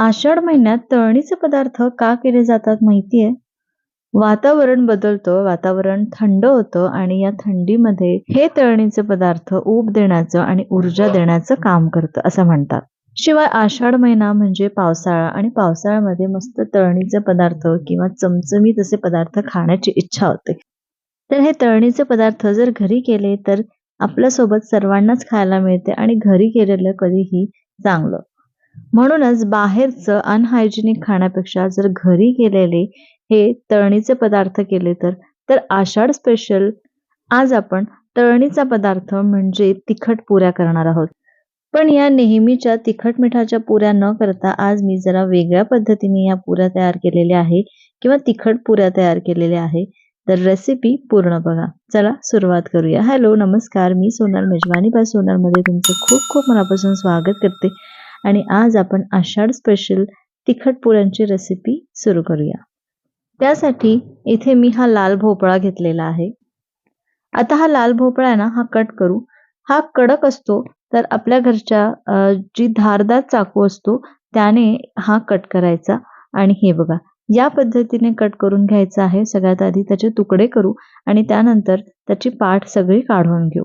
आषाढ महिन्यात तळणीचे पदार्थ का केले जातात माहितीये? वातावरण बदलतं वातावरण थंड होतं आणि या थंडीमध्ये हे तळणीचे पदार्थ ऊब देण्याचं आणि ऊर्जा देण्याचं काम करतं असं म्हणतात. शिवाय आषाढ महिना म्हणजे पावसाळा आणि पावसाळ्यामध्ये मस्त तळणीचे पदार्थ किंवा चमचमीत असे पदार्थ खाण्याची इच्छा होते. तर हे तळणीचे पदार्थ जर घरी केले तर आपल्यासोबत सर्वांनाच खायला मिळते आणि घरी केलेलं कधीही चांगलं. म्हणूनच बाहेरचं अनहायजेनिक खाण्यापेक्षा जर घरी केलेले हे तळणीचे पदार्थ केले तर तर आषाढ स्पेशल आज आपण तळणीचा पदार्थ म्हणजे तिखट पुऱ्या करणार आहोत. पण या नेहमीच्या तिखट मिठाच्या पुऱ्या न करता आज मी जरा वेगळ्या पद्धतीने या पुऱ्या तयार केलेल्या आहे किंवा तिखट पुऱ्या तयार केलेल्या आहे. तर रेसिपी पूर्ण बघा. चला सुरुवात करूया. हॅलो नमस्कार. मी सोनल मेजवानी बाय सोनलमध्ये तुमचं खूप खूप मनापासून स्वागत करते. आणि आज आपण आषाढ स्पेशल तिखट पुऱ्यांची रेसिपी सुरू करूया. त्यासाठी इथे मी हा लाल भोपळा घेतलेला आहे. आता हा लाल भोपळा आहे ना हा कट करू. हा कडक असतो तर आपल्या घरच्या जी धारदार चाकू असतो त्याने हा कट करायचा. आणि हे बघा या पद्धतीने कट करून घ्यायचा आहे. सगळ्यात आधी त्याचे तुकडे करू आणि त्यानंतर त्याची पाठ सगळी काढून घेऊ.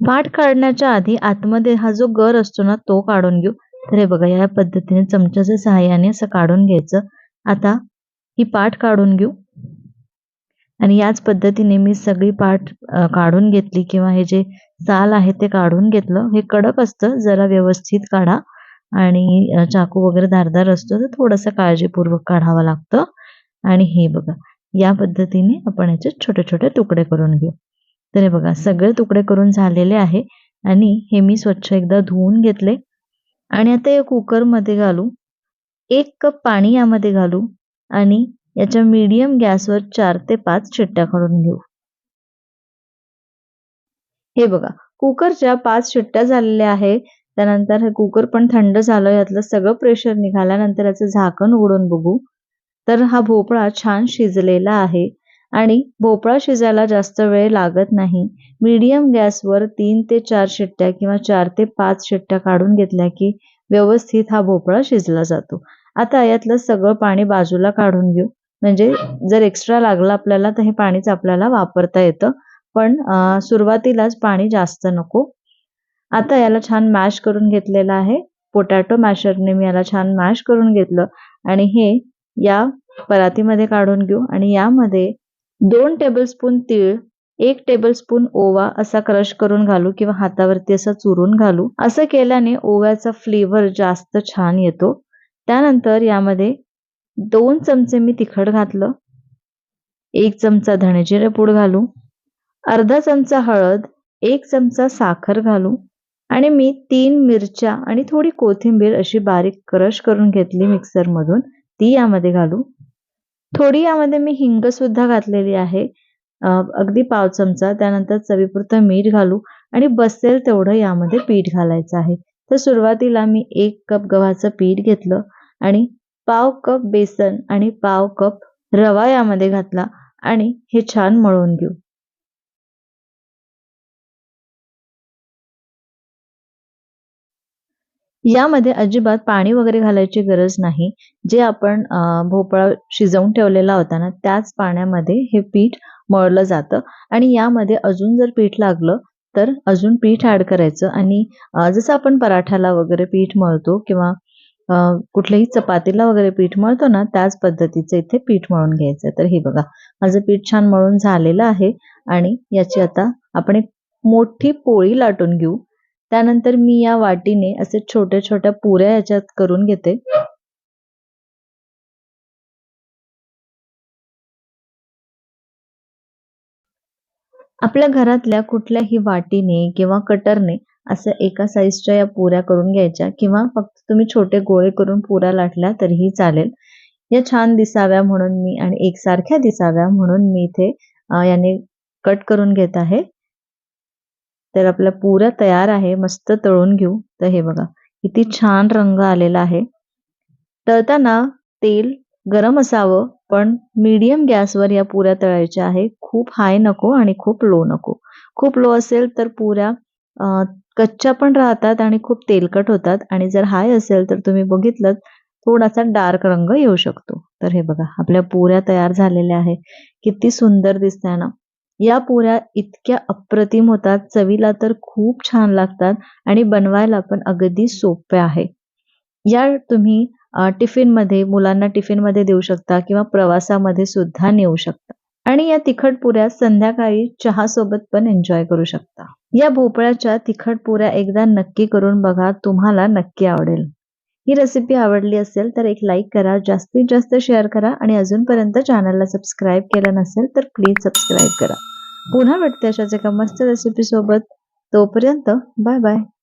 पाठ काढण्याच्या आधी आतमध्ये हा जो गर असतो ना तो काढून घेऊ. तर हे बघा या पद्धतीने चमच्याच्या सहाय्याने असं काढून घ्यायचं. आता ही पाठ काढून घेऊ. आणि याच पद्धतीने मी सगळी पाठ काढून घेतली किंवा हे जे साल आहे ते काढून घेतलं. हे कडक असतं जरा व्यवस्थित काढा. आणि चाकू वगैरे धारदार असतो तर थोडंसं काळजीपूर्वक काढावं लागतं. आणि हे बघा या पद्धतीने आपण याचे छोटे छोटे तुकडे करून घेऊ. तर हे बघा सगळे तुकडे करून झालेले आहे आणि हे मी स्वच्छ एकदा धुवून घेतले. आणि आता या कुकरमध्ये घालू एक कप पाणी यामध्ये घालू आणि याच्या मीडियम गॅसवर चार ते पाच शिट्ट्या काढून घेऊ. हे बघा कुकरच्या पाच शिट्ट्या झालेल्या आहे त्यानंतर हे कुकर पण थंड झालं यातलं सगळं प्रेशर निघाल्यानंतर याचं झाकण उघडून बघू. तर हा भोपळा छान शिजलेला आहे. आणि भोपळा शिजायला जास्त वेळ लागत नाही. मीडियम गॅसवर तीन ते चार शिट्ट्या किंवा चार ते पाच शिट्ट्या काढून घेतल्या की व्यवस्थित हा भोपळा शिजला जातो. आता यातलं सगळं पाणी बाजूला काढून घेऊ. म्हणजे जर एक्स्ट्रा लागलं आपल्याला तर हे पाणीच आपल्याला वापरता येतं. पण सुरुवातीलाच पाणी जास्त नको. आता याला छान मॅश करून घेतलेलं आहे. पोटॅटो मॅशरने मी याला छान मॅश करून घेतलं. आणि हे या परातीमध्ये काढून घेऊ. आणि यामध्ये दोन टेबलस्पून तीळ एक टेबलस्पून ओवा असा क्रश करून घालू किंवा हातावरती असा चुरून घालू. असं केल्याने ओव्याचा फ्लेवर जास्त छान येतो. त्यानंतर यामध्ये दोन चमचे मी तिखट घातलं. एक चमचा धणेजिरे पूड घालू. अर्धा चमचा हळद एक चमचा साखर घालू. आणि मी तीन मिरच्या आणि थोडी कोथिंबीर अशी बारीक क्रश करून घेतली मिक्सर मधून. ती यामध्ये घालू. थोडी यामध्ये मी हिंग सुद्धा घातलेली आहे. अगदी पाव चमचा त्यानंतर चवीपुरतं मीठ घालू आणि बसेल तेवढं यामध्ये पीठ घालायचं आहे. तर सुरुवातीला मी एक कप गव्हाचं पीठ घेतलं आणि पाव कप बेसन आणि पाव कप रवा यामध्ये घातला आणि हे छान मळून घेऊ. यामध्ये अजिबात पाणी वगैरे घालायची गरज नाही. जे आपण भोपळा शिजवून ठेवलेला होता ना त्याच पाण्यामध्ये हे पीठ मळलं जातं. आणि यामध्ये अजून जर पीठ लागलं तर अजून पीठ ऍड करायचं. आणि जसं आपण पराठ्याला वगैरे पीठ मळतो किंवा कुठल्याही चपातीला वगैरे पीठ मळतो ना त्याच पद्धतीचं इथे पीठ मळून घ्यायचं. तर हे बघा माझं पीठ छान मळून झालेलं आहे. आणि याची आता आपण एक मोठी पोळी लाटून घेऊ. त्यानंतर मी या वाटीने असे छोट्या छोट्या पुऱ्या याच्यात करून घेते. आपल्या घरातल्या कुठल्याही वाटीने किंवा कटरने असं एका साईजच्या या पुऱ्या करून घ्यायच्या किंवा फक्त तुम्ही छोटे गोळे करून पुऱ्या लाटल्या तरीही चालेल. या छान दिसाव्या म्हणून मी आणि एकसारख्या दिसाव्या म्हणून मी इथे याने कट करून घेत आहे. तर आपल्या पुऱ्या तयार आहे मस्त तळून घेऊ तर हे बघा किती छान रंग आलेला आहे तळताना तेल गरम असावं पण मीडियम गॅसवर या पुऱ्या तळायच्या आहे खूप हाय नको आणि खूप लो नको खूप लो असेल तर पुऱ्या कच्च्या पण राहतात आणि खूप तेलकट होतात आणि जर हाय असेल तर तुम्ही बघितलंत थोडासा डार्क रंग येऊ शकतो. तर हे बघा आपल्या पुऱ्या तयार झालेल्या आहे. किती सुंदर दिसतंय ना. या पुऱ्या इतक्या अप्रतिम होतात, चवीला तर खूप छान लागतात आणि बनवायला पण अगदी सोप्या आहे. या तुम्ही टिफिन टिफिनमध्ये मुलांना टिफिनमध्ये देऊ शकता किंवा प्रवासामध्ये सुद्धा नेऊ शकता. आणि या तिखट पुऱ्या संध्याकाळी चहा सोबत पण एन्जॉय करू शकता. या भोपळ्याच्या तिखट पुऱ्या एकदा नक्की करून बघा, तुम्हाला नक्की आवडेल. ही रेसिपी आवडली असेल तर एक लाईक करा, जास्तीत जास्त शेअर करा आणि अजूनपर्यंत चॅनलला सबस्क्राईब केलं नसेल तर प्लीज सबस्क्राईब करा. पुन्हा भेटते अशाच एका मस्त रेसिपीसोबत. तोपर्यंत बाय बाय.